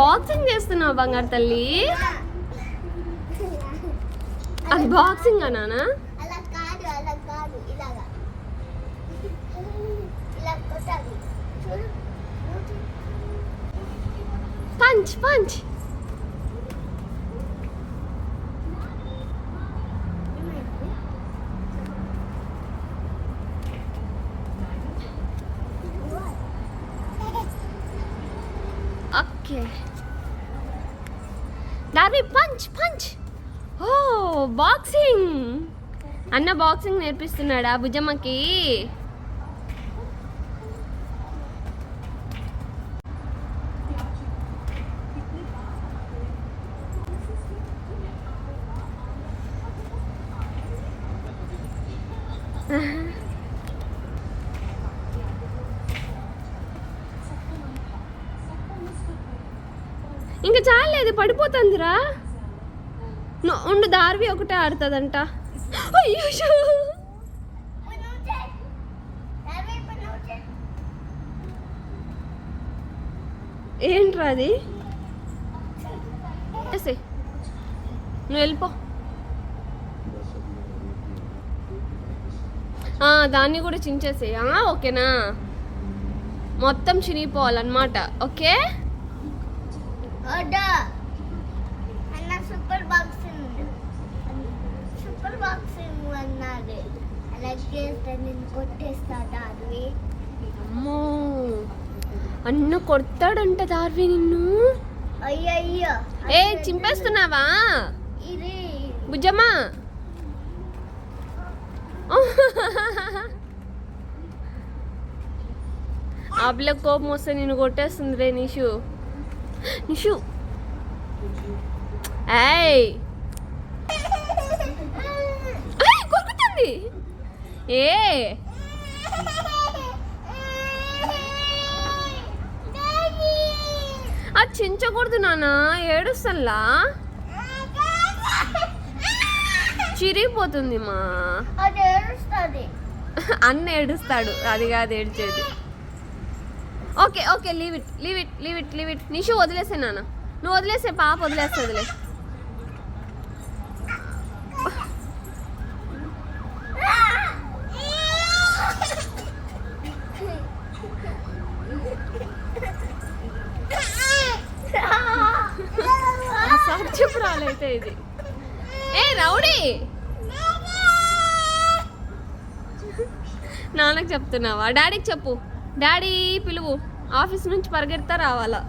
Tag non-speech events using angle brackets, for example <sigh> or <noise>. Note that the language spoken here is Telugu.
బాక్సింగ్ చేస్తున్నావు బంగారు తల్లి. అది బాక్సింగ్ నానా పంచ్ పంచ్ ఓకే దారి పంచ్ పంచ్ ఓ బాక్సింగ్ అన్న బాక్సింగ్ నేర్పిస్తున్నాడా భుజమ్మకి? <laughs> ఇంకా చాలేదు పడిపోతుందిరా. ఉండు దార్వి ఒకటే ఆడుతుందంట. అయ్యో ఏంట్రా అది? ఎస్ నువ్వు వెళ్ళిపో. ఆ, దాన్ని కూడా చించేసేయా. ఓకేనా? మొత్తం చినిగిపోవాలన్నమాట ఓకే? అన్న సూపర్ బాక్సింగ్ సూపర్ బాక్సింగ్ అన్నది అలా చేస్తే నేను కొట్టేస్తా అమ్మో. అన్న కొడతాడంట దార్వి నిన్ను. అయ్యయ్యో. ఏ చింపేస్తున్నావా? ఇది. బుజ్జమ్మా ఆ పిల్ల కోపం వస్తే నేను కొట్టేస్తుంది రే నిషు. నిషు ఏయ్ ఏయ్, కొరుకుతుంది ఏ అది చించకూడదు నాన్న. ఏడుస్తల్లా? చిరిగిపోతుంది మా <laughs> అన్న ఏడుస్తాడు. అది కాదు ఏడ్చేది. Okay okay leave it leave it leave it leave it Nishu వదిలేసే నాన్న. నువ్వు వదిలేసే పాప వదిలేస్తే వదిలే. సాధ్యపురాలైతే ఇది. ఏ రౌడీ! నాన్నకు చెప్తున్నావా? డాడీకి చెప్పు. డాడీ పిలువు. ఆఫీస్ నుంచి పరిగెడతా రావాలా?